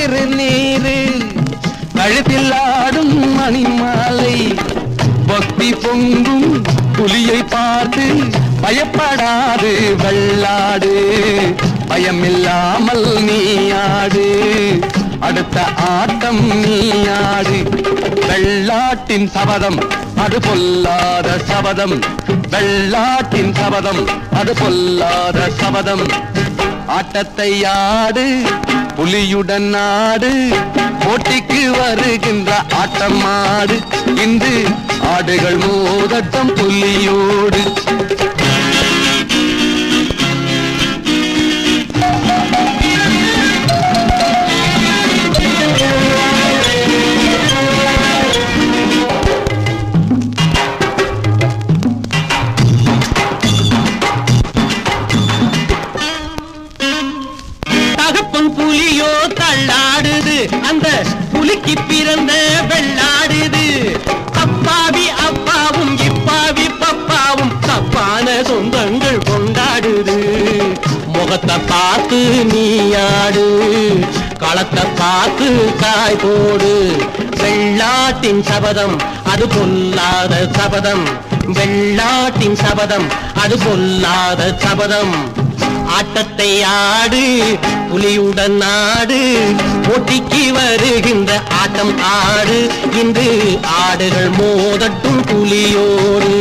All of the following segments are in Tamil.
திருநீரு கழுத்தில் ஆடும் மணிமாலை. பக்தி பொங்கும் புலியை பார்த்து பயப்படாது வெள்ளாடு பயமில்லாமல் நீயாடு அடுத்த ஆட்டம் நீயாடு வெள்ளாட்டின் சபதம் அது பொல்லாத சபதம். வெள்ளாட்டின் சபதம் அது பொல்லாத சபதம். ஆட்டத்தை ஆடு புலியுடன் நாடு போட்டிக்கு வருகின்ற ஆட்டம் ஆடு. இன்று ஆடுகள் மோதட்டம் புலியோடு. புலிக்கு பிறந்த வெள்ளாடுது. அப்பாவி அப்பாவும் இப்பாவி பப்பாவும் தப்பான சொந்தங்கள் கொண்டாடுது. முகத்தை பார்த்து நீ ஆடு களத்தை பார்த்து காய் போடு. வெள்ளாட்டின் சபதம் அது பொல்லாத சபதம். வெள்ளாட்டின் சபதம் அது பொல்லாத சபதம். ஆட்டத்தை ஆடு புலியுடன் ஆடு போட்டிக்கு வருகின்ற ஆட்டம் ஆடு. இன்று ஆடுகள் மோதட்டும் புலியோடு.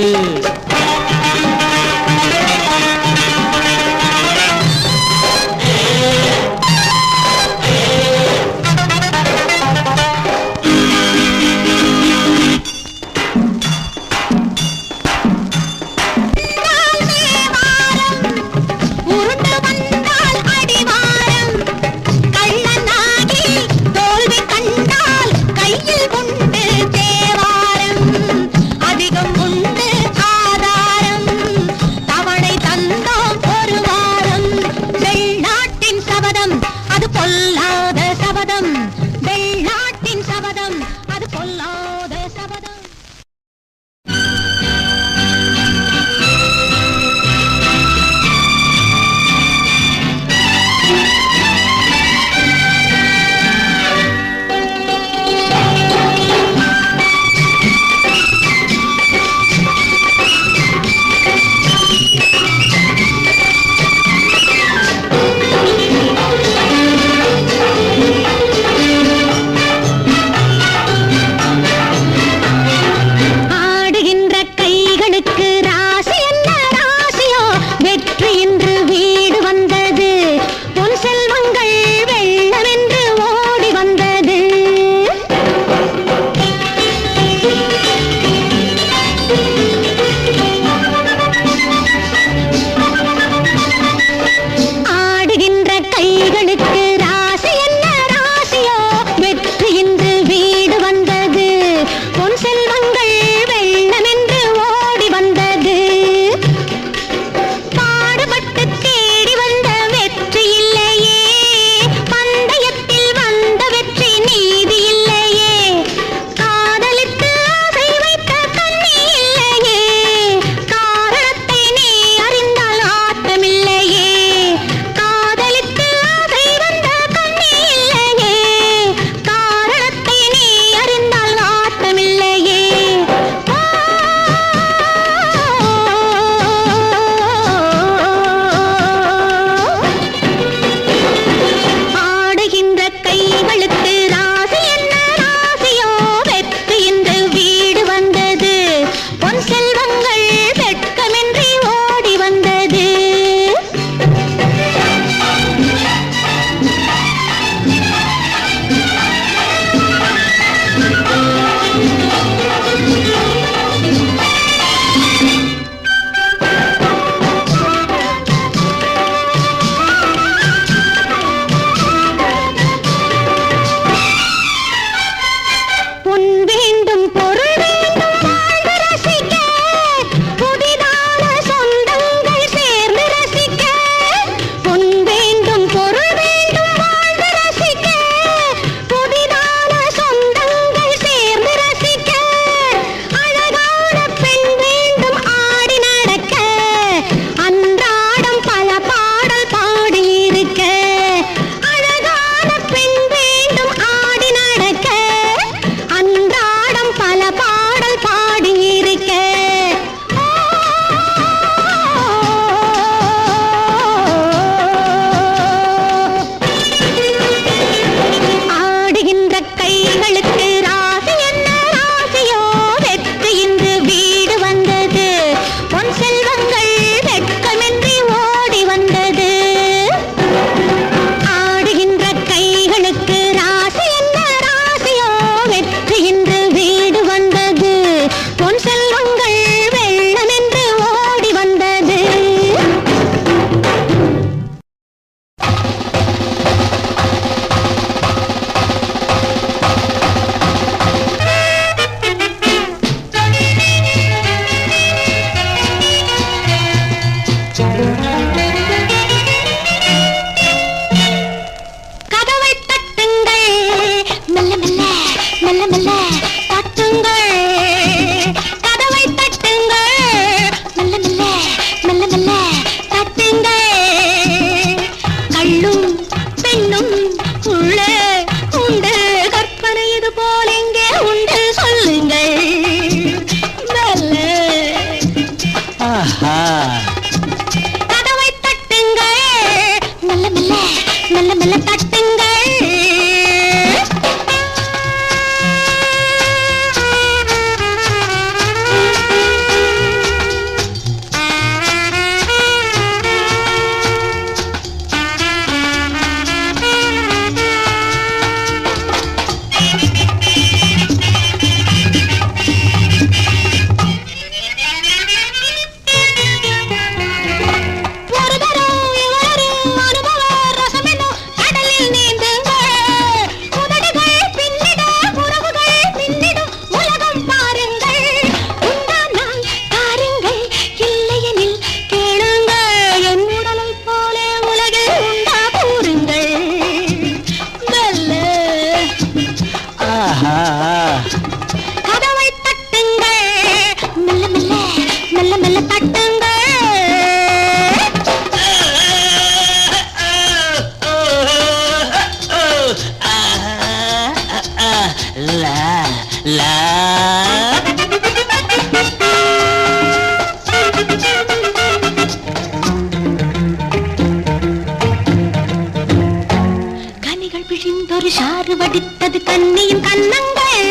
கன்னங்கள்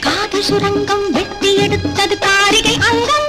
காதல் சுரங்கம் வெட்டி எடுத்தது காரிகை அங்கம்.